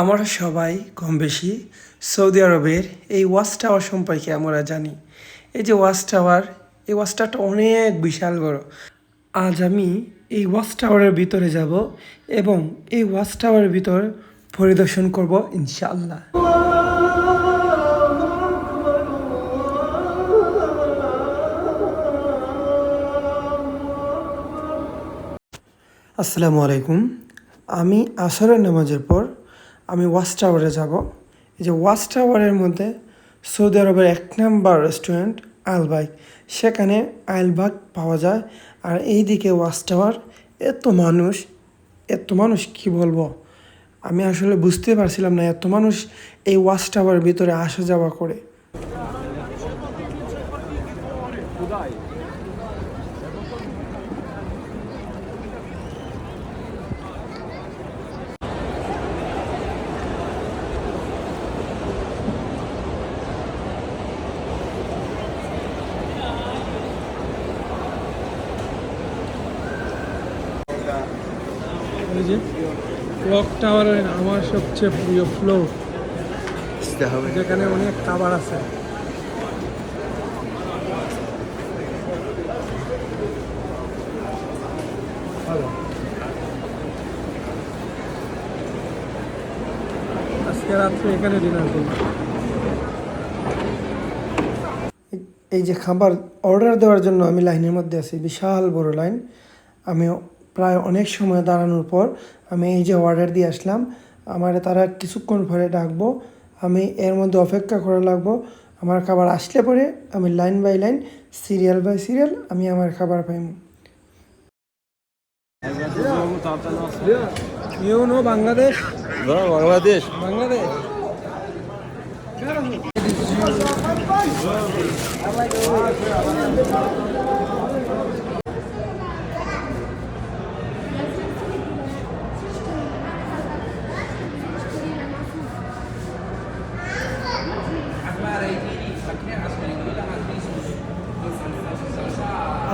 আমরা সবাই কম বেশি সৌদি আরবের এই ওয়াচ টাওয়ার সম্পর্কে আমরা জানি। এই যে ওয়াচ টাওয়ার, এই ওয়াচ টাওয়ারটা অনেক বিশাল বড়। আজ আমি এই ওয়াচ টাওয়ারের ভিতরে যাব এবং এই ওয়াচ টাওয়ারের ভিতর পরিদর্শন করব ইনশাআল্লাহ। আসসালামু আলাইকুম। আমি আসরের নামাজের পর আমি ওয়াচ টাওয়ারে যাব। এই যে ওয়াচ টাওয়ারের মধ্যে সৌদি আরবের এক নাম্বার রেস্টুরেন্ট আলবাইক সেখানে আলবাগ পাওয়া যায়। আর এই দিকে ওয়াচ টাওয়ার এত মানুষ এত মানুষ, কি বলব? আমি আসলে বুঝতে পারছিলাম না এত মানুষ এই ওয়াচ টাওয়ারের ভিতরে আসা যাওয়া করে। এই যে ক্লক টাওয়ারের আমার সবচেয়ে প্রিয় ফ্লোর যেখানে অনেক খাবার আছে। আজকে রাত্রে এখানে ডিনার করব। এই যে খাবার অর্ডার দেওয়ার জন্য আমি লাইনের মধ্যে আছি বিশাল বড় লাইন। আমি প্রায় অনেক সময় দাঁড়ানোর পর আমি এই যে অর্ডার দিয়ে আসলাম আমার তারা কিছুক্ষণ পরে ডাকবো আমি এর মধ্যে অপেক্ষা করা লাগবো আমার খাবার আসলে পরে আমি line by line serial by serial আমি আমার খাবার পাইব ইউনো বাংলাদেশ। বাংলাদেশ। বাংলাদেশ।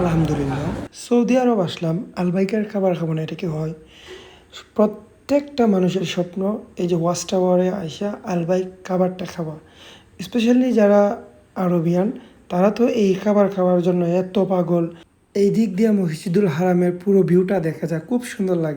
আলহামদুলিল্লাহ। সৌদি আরব আসলাম, আলবাইকার খাবার খাব না, এটা কি হয়? প্রত্যেকটা মানুষের স্বপ্ন এই যে ওয়াচ টাওয়ারে আইসা আলবাইক খাবারটা খাওয়া। স্পেশালি যারা আরবিয়ান, তারা তো এই খাবার খাওয়ার জন্য এত পাগল। এই দিক দিয়ে মসজিদুল হারামের পুরো ভিউটা দেখা যায়, খুব সুন্দর লাগে।